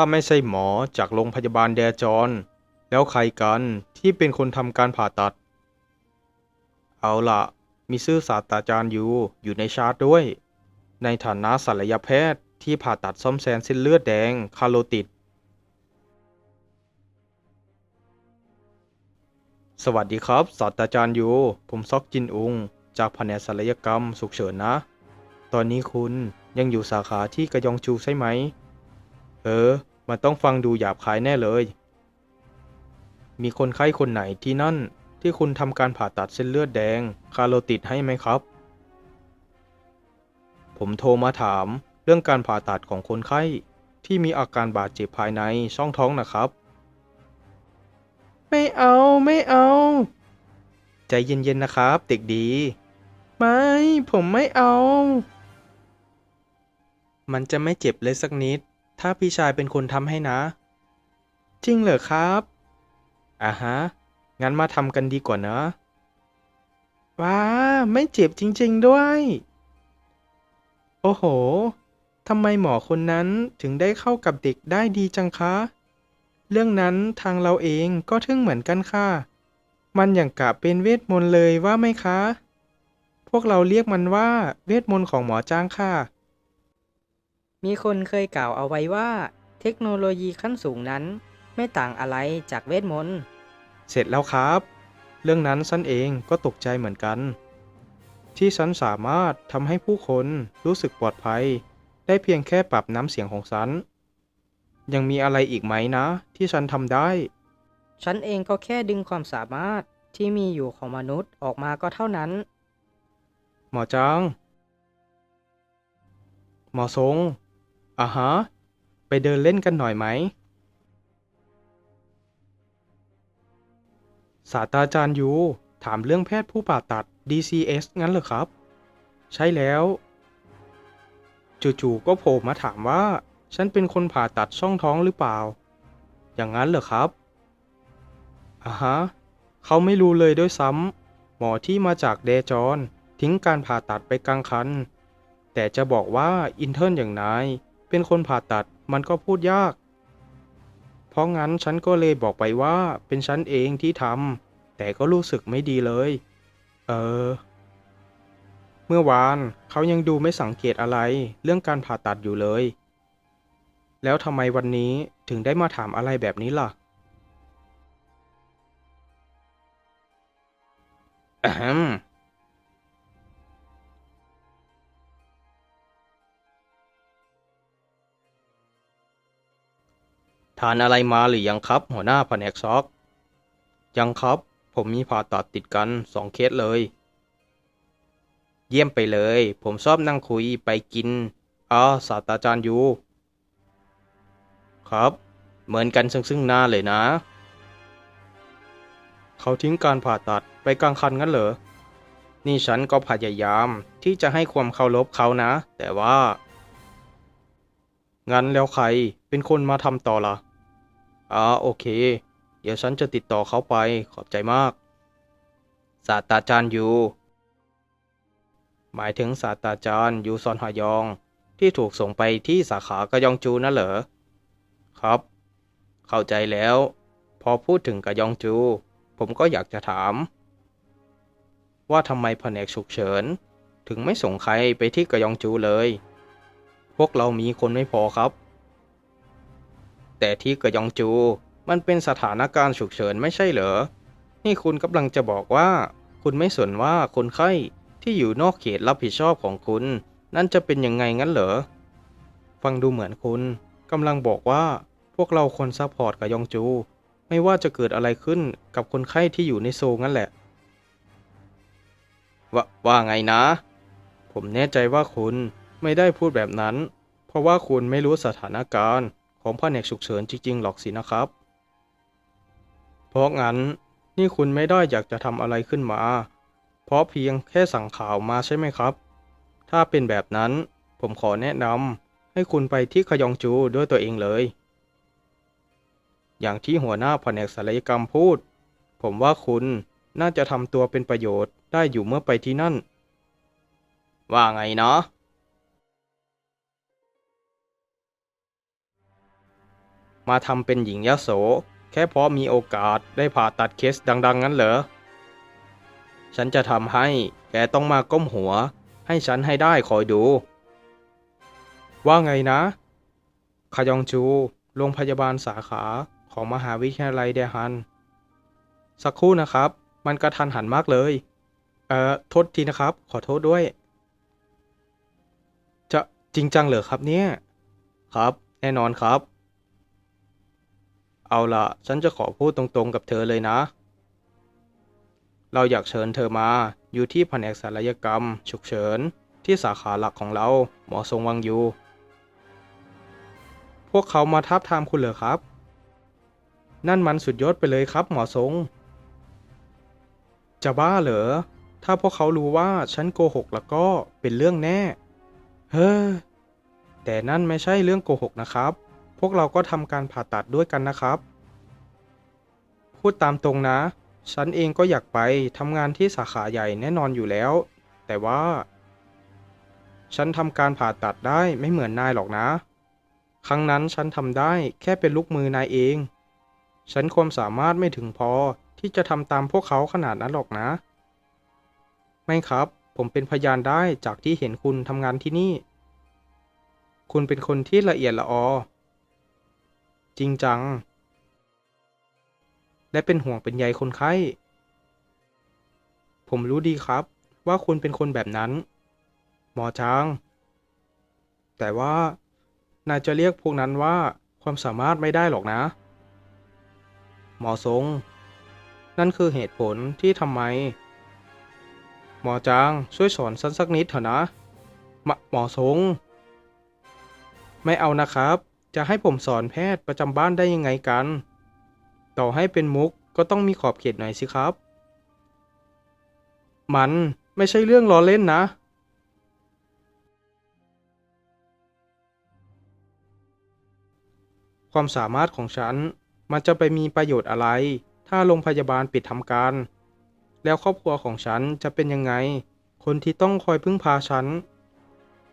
ถ้าไม่ใช่หมอจากโรงพยาบาลแดจอน แล้วใครกันที่เป็นคนทำการผ่าตัด เอาล่ะมีชื่อศาสตราจารย์อยู่อยู่ในชาร์ตด้วย ในฐานะศัลยแพทย์ที่ผ่าตัดซ่อมแซมเส้นเลือดแดงคาโรติด สวัสดีครับ ศาสตราจารย์อยู่ ผมซอกจินอุง จากแผนกศัลยกรรมฉุกเฉินนะ ตอนนี้คุณยังอยู่สาขาที่กระยองจูใช่ไหม เออ มันต้องฟังดูหยาบคายแน่เลย มีคนไข้คนไหนที่นั่นที่คุณทำการผ่าตัดเส้นเลือดแดงคาโรติดให้ไหมครับ ผมโทรมาถามเรื่องการผ่าตัดของคนไข้ที่มีอาการบาดเจ็บภายในช่องท้องนะครับ ไม่เอาไม่เอา ใจเย็นๆนะครับ เด็กดี ไม่ ผมไม่เอา มันจะไม่เจ็บเลยสักนิด ถ้าพี่ชายเป็นคนทำให้นะ จริงเหรอครับอ่าฮะ งั้นมาทำกันดีกว่านะว้า ไม่เจ็บจริง ๆด้วย โอ้โห ทำไมหมอคนนั้นถึงได้เข้ากับเด็กได้ดีจังคะ เรื่องนั้นทางเราเองก็ทึ่งเหมือนกันค่ะ มันอย่างกะเป็นเวทมนต์เลยว่าไหมคะ พวกเราเรียกมันว่าเวทมนต์ของหมอจ้างค่ะ มีคนเคยกล่าวเอาไว้ว่า เทคโนโลยีขั้นสูงนั้น ไม่ต่างอะไรจากเวทมนต์ เสร็จแล้วครับ เรื่องนั้นฉันเองก็ตกใจเหมือนกัน ที่ฉันสามารถทำให้ผู้คนรู้สึกปลอดภัย ได้เพียงแค่ปรับน้ำเสียงของฉัน ยังมีอะไรอีกไหมนะ ที่ฉันทำได้ ฉันเองก็แค่ดึงความสามารถที่มีอยู่ของมนุษย์ออกมาก็เท่านั้น หมอจางหมอทรง อ่าฮะ ไปเดินเล่นกันหน่อยไหม ศาสตราจารย์ยู ถามเรื่องแพทย์ผู้ผ่าตัด DCS งั้นเหรอครับ ใช่แล้ว จู่ๆก็โผล่มาถามว่า ฉันเป็นคนผ่าตัดช่องท้องหรือเปล่า อย่างนั้นเหรอครับอ่าฮะ เขาไม่รู้เลยด้วยซ้ำหมอที่มาจากเดจอน ทิ้งการผ่าตัดไปกลางคัน แต่จะบอกว่าอินเทอร์นอย่างนาย เป็นคนผ่าตัดมันก็พูดยาก เพราะงั้นฉันก็เลยบอกไปว่าเป็นฉันเองที่ทำแต่ก็รู้สึกไม่ดีเลย เออ เมื่อวานเขายังดูไม่สังเกตอะไรเรื่องการผ่าตัดอยู่เลย แล้วทำไมวันนี้ถึงได้มาถามอะไรแบบนี้ล่ะอะแฮม ทานอะไรมาหรือยังครับ หัวหน้าแผนกซอก ยังครับ ผมมีผ่าตัดติดกันสองเคสเลย เยี่ยมไปเลย ผมชอบนั่งคุยไปกินอ๋อศาสตราจารย์ยูครับ เหมือนกันซึ่งซึ่งหน้าเลยนะ เขาทิ้งการผ่าตัดไปกลางคันงั้นเหรอ นี่ฉันก็พยายามที่จะให้ความเคารพเขานะ แต่ว่า งั้นแล้วใครเป็นคนมาทำต่อล่ะ อ่าโอเค เดี๋ยวฉันจะติดต่อเขาไปขอบใจมาก ศาสตราจารย์ยู หมายถึงศาสตราจารย์ยูซอนฮายอง ที่ถูกส่งไปที่สาขากะยองจูนั่นเหรอ ครับ เข้าใจแล้ว พอพูดถึงกะยองจู ผมก็อยากจะถาม ว่าทำไมแผนกฉุกเฉิน ถึงไม่ส่งใครไปที่กะยองจูเลย พวกเรามีคนไม่พอครับ แต่ที่เกยองจู มันเป็นสถานการณ์ฉุกเฉินไม่ใช่เหรอ นี่คุณกำลังจะบอกว่า คุณไม่สนว่าคนไข้ที่อยู่นอกเขตรับผิดชอบของคุณ นั่นจะเป็นยังไงงั้นเหรอ ฟังดูเหมือนคุณกำลังบอกว่าพวกเราคนซัพพอร์ตกะยองจู ไม่ว่าจะเกิดอะไรขึ้นกับคนไข้ที่อยู่ในโซงั้นแหละ วว่าไงนะ ผมแน่ใจว่าคุณไม่ได้พูดแบบนั้น เพราะว่าคุณไม่รู้สถานการณ์ ของแผนกฉุกเฉินจริงๆหรอกสินะครับ เพราะงั้นนี่คุณไม่ได้อยากจะทำอะไรขึ้นมา เพราะเพียงแค่สั่งข่าวมาใช่ไหมครับ ถ้าเป็นแบบนั้นผมขอแนะนำให้คุณไปที่ขยองจูด้วยตัวเองเลย อย่างที่หัวหน้าแผนกศัลยกรรมพูด ผมว่าคุณน่าจะทำตัวเป็นประโยชน์ได้อยู่เมื่อไปที่นั่น ว่าไงเนาะ มาทำเป็นหญิงยโส แค่เพราะมีโอกาสได้ผ่าตัดเคสดัง ๆ งั้นเหรอ ฉันจะทำให้แกต้องมาก้มหัว ให้ฉันให้ได้คอยดู ว่าไงนะขยองจู โรงพยาบาลสาขาของมหาวิทยาลัยเดฮัน สักครู่นะครับ มันกระทันหันมากเลย เอ่อ โทษทีนะครับ ขอโทษด้วย จะจริงจังเหรอครับเนี่ย ครับ แน่นอนครับ เอาละฉันจะขอพูดตรงๆกับเธอเลยนะ เราอยากเชิญเธอมาอยู่ที่แผนกศัลยกรรม ฉุกเฉิน ที่สาขาหลักของเราหมอทรงวังยูพวกเขามาทับทามคุณเหรอครับ นั่นมันสุดยอดไปเลยครับ หมอทรง จะบ้าเหรอ ถ้าพวกเขารู้ว่าฉันโกหกแล้วก็เป็นเรื่องแน่ เฮ้อแต่นั่นไม่ใช่เรื่องโกหกนะครับ พวกเราก็ทำการผ่าตัดด้วยกันนะครับ พูดตามตรงนะ ฉันเองก็อยากไปทำงานที่สาขาใหญ่แน่นอนอยู่แล้ว แต่ว่า ฉันทำการผ่าตัดได้ไม่เหมือนนายหรอกนะ ครั้งนั้นฉันทำได้แค่เป็นลูกมือนายเอง ฉันความสามารถไม่ถึงพอที่จะทำตามพวกเขาขนาดนั้นหรอกนะ ไม่ครับ ผมเป็นพยานได้จากที่เห็นคุณทำงานที่นี่ คุณเป็นคนที่ละเอียดละออ จริงจัง และเป็นห่วงเป็นใยคนไข้ ผมรู้ดีครับว่าคุณเป็นคนแบบนั้น หมอจาง แต่ว่านายจะเรียกพวกนั้นว่าความสามารถไม่ได้หรอกนะ หมอทรง นั่นคือเหตุผลที่ทำไม หมอจางช่วยสอนสันสักนิดเถอะนะ หมหมอทรง ไม่เอานะครับ จะให้ผมสอนแพทย์ประจำบ้านได้ยังไงกัน ต่อให้เป็นมุกก็ต้องมีขอบเขตหน่อยสิครับ มันไม่ใช่เรื่องล้อเล่นนะ ความสามารถของฉันมันจะไปมีประโยชน์อะไร ถ้าโรงพยาบาลปิดทำการ แล้วครอบครัวของฉันจะเป็นยังไง คนที่ต้องคอยพึ่งพาฉัน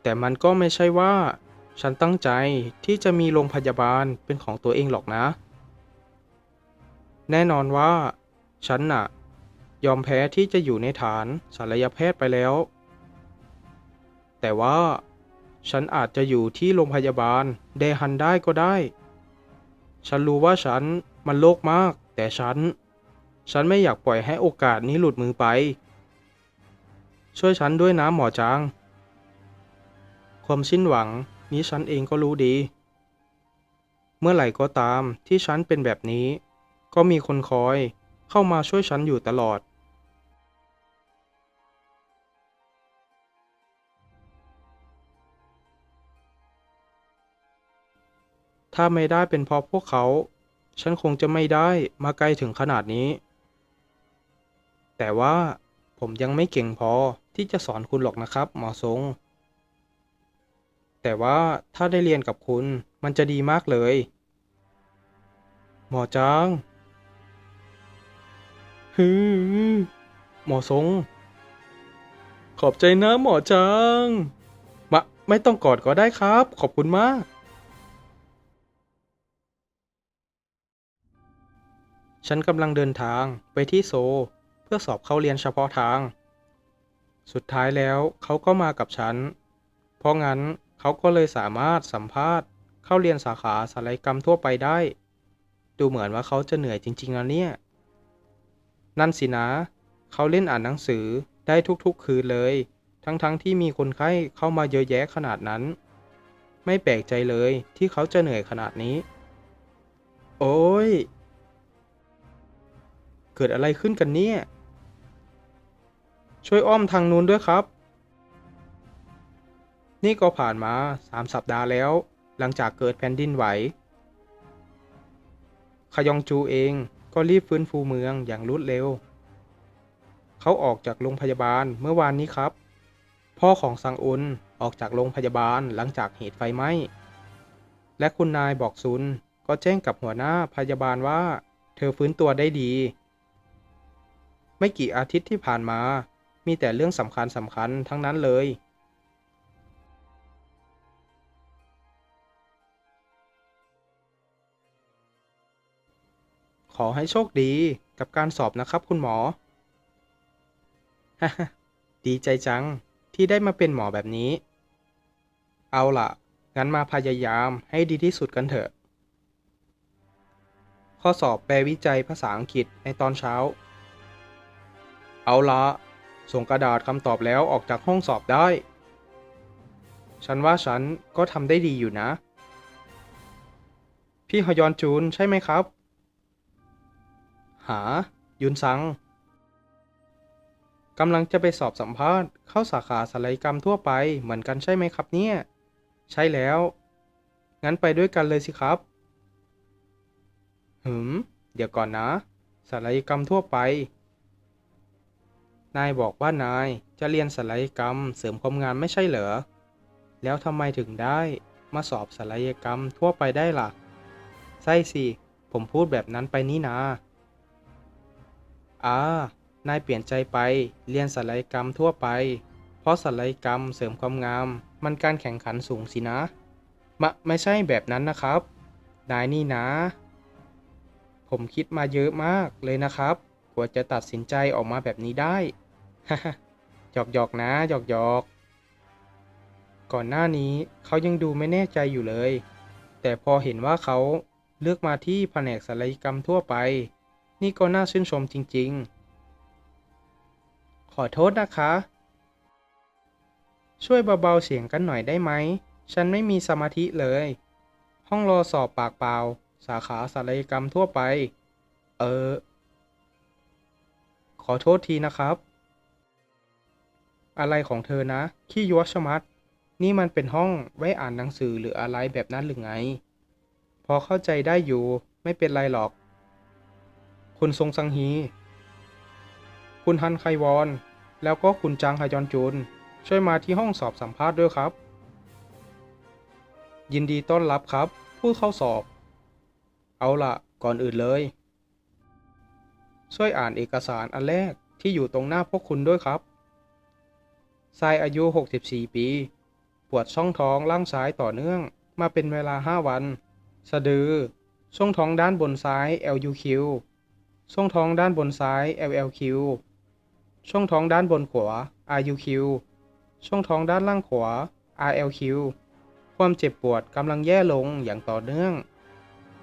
แต่มันก็ไม่ใช่ว่า ฉันตั้งใจที่จะมีโรงพยาบาลเป็นของตัวเองหรอกนะ แน่นอนว่า ฉันน่ะ ยอมแพ้ที่จะอยู่ในฐานศัลยแพทย์ไปแล้ว แต่ว่า ฉันอาจจะอยู่ที่โรงพยาบาลเดฮันได้ก็ได้ ฉันรู้ว่าฉันมันโลกมาก แต่ฉัน ฉันไม่อยากปล่อยให้โอกาสนี้หลุดมือไป ช่วยฉันด้วยนะหมอจาง ความสิ้นหวัง นี้ฉันเองก็รู้ดี เมื่อไหร่ก็ตามที่ฉันเป็นแบบนี้ ก็มีคนคอยเข้ามาช่วยฉันอยู่ตลอด ถ้าไม่ได้เป็นเพราะพวกเขา ฉันคงจะไม่ได้มาไกลถึงขนาดนี้ แต่ว่าผมยังไม่เก่งพอที่จะสอนคุณหรอกนะครับ หมอทรง แต่ว่าถ้าได้เรียนกับคุณ มันจะดีมากเลย หมอจางฮือหมอทรง ขอบใจนะหมอจางมาไม่ต้องกอดก็ได้ครับ ขอบคุณมาก ฉันกำลังเดินทางไปที่โซ เพื่อสอบเข้าเรียนเฉพาะทาง สุดท้ายแล้วเขาก็มากับฉัน เพราะงั้น เขาก็เลยสามารถสัมภาษณ์ เข้าเรียนสาขาศัลยกรรมทั่วไปได้ ดูเหมือนว่าเขาจะเหนื่อยจริงๆนะเนี่ย นั่นสินะ เขาเล่นอ่านหนังสือได้ทุกๆคืนเลย ทั้งๆทที่มีคนไข้เข้ามาเยอะแยะขนาดนั้น ไม่แปลกใจเลยที่เขาจะเหนื่อยขนาดนี้ โอ้ย เกิดอะไรขึ้นกันเนี่ย ช่วยอ้อมทางนู้นด้วยครับ นี่ก็ผ่านมาสามสัปดาห์แล้ว หลังจากเกิดแผ่นดินไหวขยองจูเองก็รีบฟื้นฟูเมืองอย่างรวดเร็ว เขาออกจากโรงพยาบาลเมื่อวานนี้ครับ พ่อของซังอุนออกจากโรงพยาบาลหลังจากเหตุไฟไหม้ และคุณนายบอกซุนก็แจ้งกับหัวหน้าพยาบาลว่า เธอฟื้นตัวได้ดี ไม่กี่อาทิตย์ที่ผ่านมา มีแต่เรื่องสำคัญสำคัญทั้งนั้นเลย ขอให้โชคดีกับการสอบนะครับคุณหมอ ดีใจจังที่ได้มาเป็นหมอแบบนี้ เอาล่ะ งั้นมาพยายามให้ดีที่สุดกันเถอะ ข้อสอบแปลวิจัยภาษาอังกฤษในตอนเช้า เอาละส่งกระดาษคำตอบแล้วออกจากห้องสอบได้ ฉันว่าฉันก็ทำได้ดีอยู่นะ พี่ฮยอนจูนใช่ไหมครับ หา ยุนซังกำลังจะไปสอบสัมภาษณ์เข้าสาขาศัลยกรรมทั่วไปเหมือนกันใช่ไหมครับเนี่ย ใช่แล้ว งั้นไปด้วยกันเลยสิครับ หืม เดี๋ยวก่อนนะศัลยกรรมทั่วไป นายบอกว่านายจะเรียนศัลยกรรมเสริมความงามไม่ใช่เหรอ แล้วทำไมถึงได้มาสอบศัลยกรรมทั่วไปได้ล่ะ ใช่สิ ผมพูดแบบนั้นไปนี่นา อานายเปลี่ยนใจไป เรียนศัลยกรรมทั่วไป เพราะศัลยกรรมเสริมความงาม มันการแข่งขันสูงสินะ มะไม่ใช่แบบนั้นนะครับ นายนี่นะ ผมคิดมาเยอะมากเลยนะครับ กว่าจะตัดสินใจออกมาแบบนี้ได้หยอกหยอกนะหยอกหยอก ก่อนหน้านี้เขายังดูไม่แน่ใจอยู่เลย แต่พอเห็นว่าเขาเลือกมาที่แผนกศัลยกรรมทั่วไป นี่ก็น่าชื่นชมจริงๆ ขอโทษนะคะ ช่วยเบาๆเสียงกันหน่อยได้ไหม ฉันไม่มีสมาธิเลย ห้องรอสอบปากเปล่า สาขาศัลยกรรมทั่วไป เออ ขอโทษทีนะครับ อะไรของเธอนะ ขี้ยัวชมัด นี่มันเป็นห้องไว้อ่านหนังสือหรืออะไรแบบนั้นหรือไง พอเข้าใจได้อยู่ ไม่เป็นไรหรอก คุณทรงสังฮี คุณฮันไควอน แล้วก็คุณจางฮยอนจุน ช่วยมาที่ห้องสอบสัมภาษณ์ด้วยครับ ยินดีต้อนรับครับ ผู้เข้าสอบ เอาละก่อนอื่นเลย ช่วยอ่านเอกสารอันแรกที่อยู่ตรงหน้าพวกคุณด้วยครับทรายอายุ 64 ปี ปวดช่องท้องล่างซ้ายต่อเนื่องมาเป็นเวลา 5 วัน สะดือ ช่องท้องด้านบนซ้าย LUQ ช่องท้องด้านบนซ้าย LLQ ช่องท้องด้านบนขวา RUQ ช่องท้องด้านล่างขวา RLQ ความเจ็บปวดกำลังแย่ลงอย่างต่อเนื่อง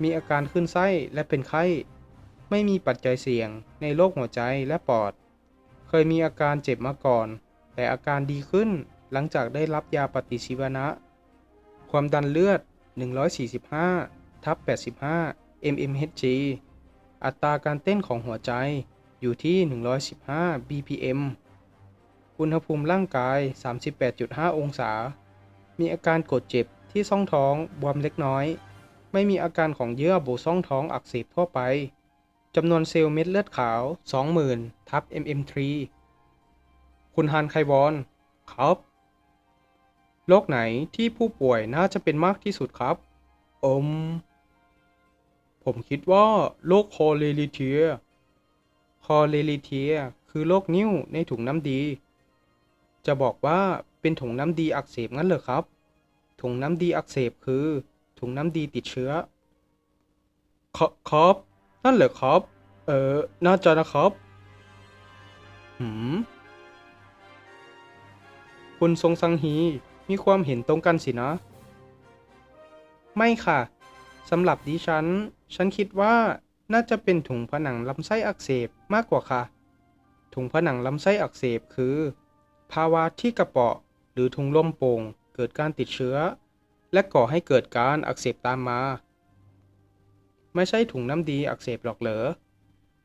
มีอาการขึ้นไส้และเป็นไข้ ไม่มีปัจจัยเสี่ยงในโรคหัวใจและปอด เคยมีอาการเจ็บมาก่อน แต่อาการดีขึ้นหลังจากได้รับยาปฏิชีวนะ ความดันเลือด 145ทับ85 mmHg อัตราการเต้นของหัวใจอยู่ที่ 115 bpm อุณหภูมิร่างกาย 38.5 องศา มีอาการกดเจ็บที่ช่องท้องบวมเล็กน้อย ไม่มีอาการของเยื่อบุช่องท้องอักเสบทั่วไป จำนวนเซลล์เม็ดเลือดขาว 20,000 ทับ mm3 คุณฮันไควอนครับโรคไหนที่ผู้ป่วยน่าจะเป็นมากที่สุดครับ อม ผมคิดว่าโรคคอเลลิเทีย คอเลลิเทีย คือโรคนิ่วในถุงน้ำดี จะบอกว่าเป็นถุงน้ำดีอักเสบงั้นเหรอครับ ถุงน้ำดีอักเสบคือ ถุงน้ำดีติดเชื้อคครับ นั่นเหรอครับ เออ น่าจะนะครับ หืม คุณทรงสังฮีมีความเห็นตรงกันสินะ ไม่ค่ะ สำหรับดิฉัน ฉันคิดว่าน่าจะเป็นถุงผนังลำไส้อักเสบมากกว่าค่ะ ถุงผนังลำไส้อักเสบคือ ภาวะที่กระเปาะหรือถุงลมโป่งเกิดการติดเชื้อ และก่อให้เกิดการอักเสบตามมา ไม่ใช่ถุงน้ำดีอักเสบหรอกเหรอ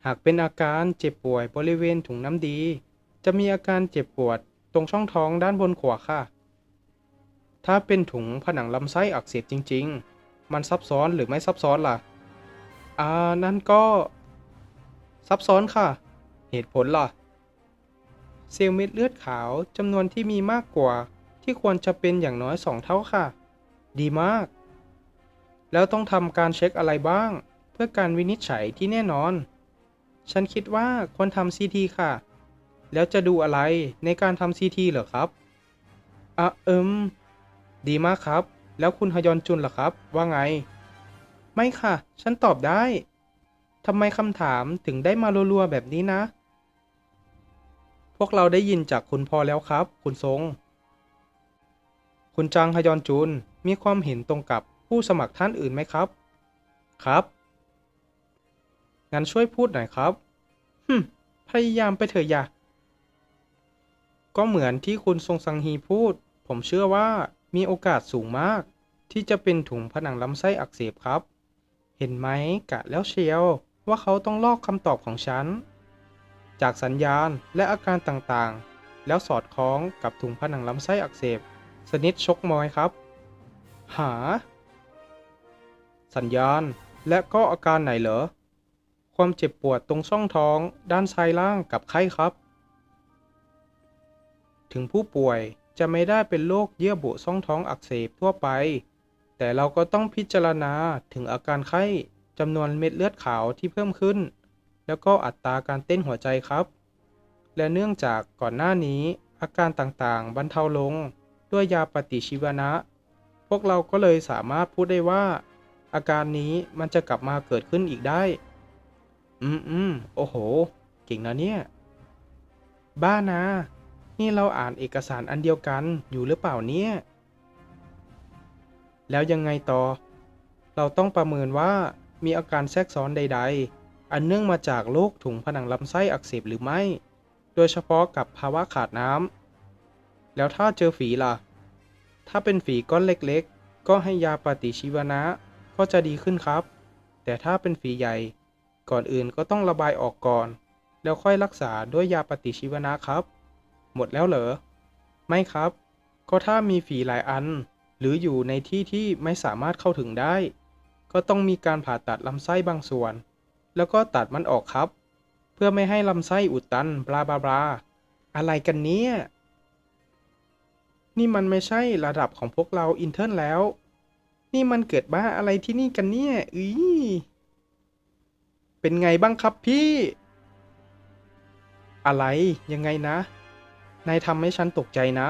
หากเป็นอาการเจ็บป่วยบริเวณถุงน้ำดี จะมีอาการเจ็บปวดตรงช่องท้องด้านบนขวาค่ะ ถ้าเป็นถุงผนังลำไส้อักเสบจริง ๆ มันซับซ้อนหรือไม่ซับซ้อนล่ะ อ่า นั่นก็ ซับซ้อนค่ะ เหตุผลล่ะ เซลล์เม็ดเลือดขาวจำนวนที่มีมากกว่า ที่ควรจะเป็นอย่างน้อย2เท่าค่ะ ดีมาก แล้วต้องทำการเช็คอะไรบ้าง เพื่อการวินิจฉัยที่แน่นอน ฉันคิดว่าควรทำซีทีค่ะ แล้วจะดูอะไรในการทำซีทีเหรอครับอะเอิมดีมากครับ แล้วคุณฮยอนจุนล่ะครับ ว่าไง ไม่ค่ะ ฉันตอบได้ทำไมคำถามถึงได้มารัวๆแบบนี้นะ พวกเราได้ยินจากคุณพอแล้วครับ คุณทรง คุณจางฮยอนจุน มีความเห็นตรงกับผู้สมัครท่านอื่นไหมครับ ครับ งั้นช่วยพูดหน่อยครับฮึมพยายามไปเถอะอย่าก็เหมือนที่คุณทรงสังฮีพูด ผมเชื่อว่ามีโอกาสสูงมาก ที่จะเป็นถุงผนังลำไส้อักเสบครับ เห็นไหมกะแล้วเชียวว่าเขาต้องลอกคำตอบของฉัน จากสัญญาณและอาการต่างๆ แล้วสอดคล้องกับถุงผนังลำไส้อักเสบ สนิทชกมอยครับ หา สัญญาณและก็อาการไหนเหรอ ความเจ็บปวดตรงช่องท้องด้านซ้ายล่างกับไข้ครับ ถึงผู้ป่วยจะไม่ได้เป็นโรคเยื่อบุช่องท้องอักเสบทั่วไป แต่เราก็ต้องพิจารณาถึงอาการไข้จำนวนเม็ดเลือดขาวที่เพิ่มขึ้น แล้วก็อัตราการเต้นหัวใจครับ และเนื่องจากก่อนหน้านี้อาการต่างๆ บรรเทาลงด้วยยาปฏิชีวนะ พวกเราก็เลยสามารถพูดได้ว่า อาการนี้มันจะกลับมาเกิดขึ้นอีกได้ อืมอืมโอ้โห เก่งนะเนี่ย บ้านะ นี่เราอ่านเอกสารอันเดียวกันอยู่หรือเปล่าเนี่ย แล้วยังไงต่อ เราต้องประเมินว่ามีอาการแทรกซ้อนใด ๆ อันเนื่องมาจากโรคถุงผนังลำไส้อักเสบหรือไม่ โดยเฉพาะกับภาวะขาดน้ำ แล้วถ้าเจอฝีล่ะ ถ้าเป็นฝีก้อนเล็กๆ ก็ให้ยาปฏิชีวนะ ก็จะดีขึ้นครับ แต่ถ้าเป็นฝีใหญ่ ก่อนอื่นก็ต้องระบายออกก่อน แล้วค่อยรักษาด้วยยาปฏิชีวนะครับ หมดแล้วเหรอ ไม่ครับ ก็ถ้ามีฝีหลายอัน หรืออยู่ในที่ที่ไม่สามารถเข้าถึงได้ ก็ต้องมีการผ่าตัดลำไส้บางส่วน แล้วก็ตัดมันออกครับ เพื่อไม่ให้ลำไส้อุดตันบลาบลาบลาอะไรกันเนี่ยนี่มันไม่ใช่ระดับของพวกเราอินเทอร์แล้ว นี่มันเกิดบ้าอะไรที่นี่กันเนี่ยอือเป็นไงบ้างครับพี่ อะไรยังไงนะ นายทำให้ฉันตกใจนะ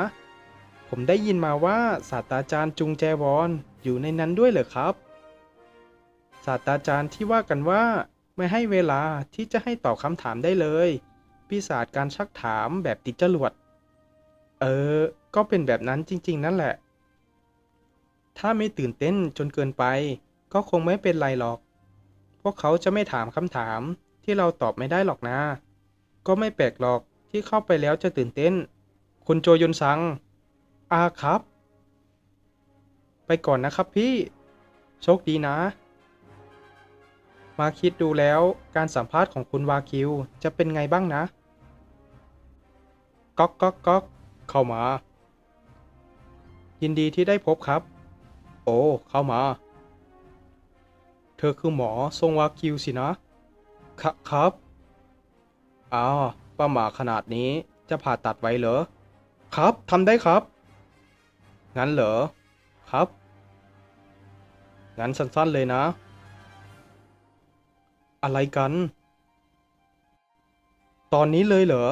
ผมได้ยินมาว่าศาสตราจารย์จุงแจวอนอยู่ในนั้นด้วยเหรอครับ ศาสตราจารย์ที่ว่ากันว่า ไม่ให้เวลาที่จะให้ตอบคำถามได้เลยปีศาจการชักถามแบบติดจรวด เออ ก็เป็นแบบนั้นจริง ๆ นั่นแหละ ถ้าไม่ตื่นเต้นจนเกินไป ก็คงไม่เป็นไรหรอก พวกเขาจะไม่ถามคำถามที่เราตอบไม่ได้หรอกนะ ก็ไม่แปลกหรอกที่เข้าไปแล้วจะตื่นเต้น คุณโจยนซัง อาครับ ไปก่อนนะครับพี่ โชคดีนะ มาคิดดูแล้วการสัมภาษณ์ของคุณวาคิวจะเป็นไงบ้างนะ ก๊อกก๊อกก๊อกเข้ามา ยินดีที่ได้พบครับ โอ้ เข้ามา เธอคือหมอทรงวาคิวสินะครับครับอ้าวป้าหมาขนาดนี้จะผ่าตัดไว้เหรอ ครับทำได้ครับ งั้นเหรอ ครับ งั้นสั้นๆเลยนะ อะไรกัน ตอนนี้เลยเหรอ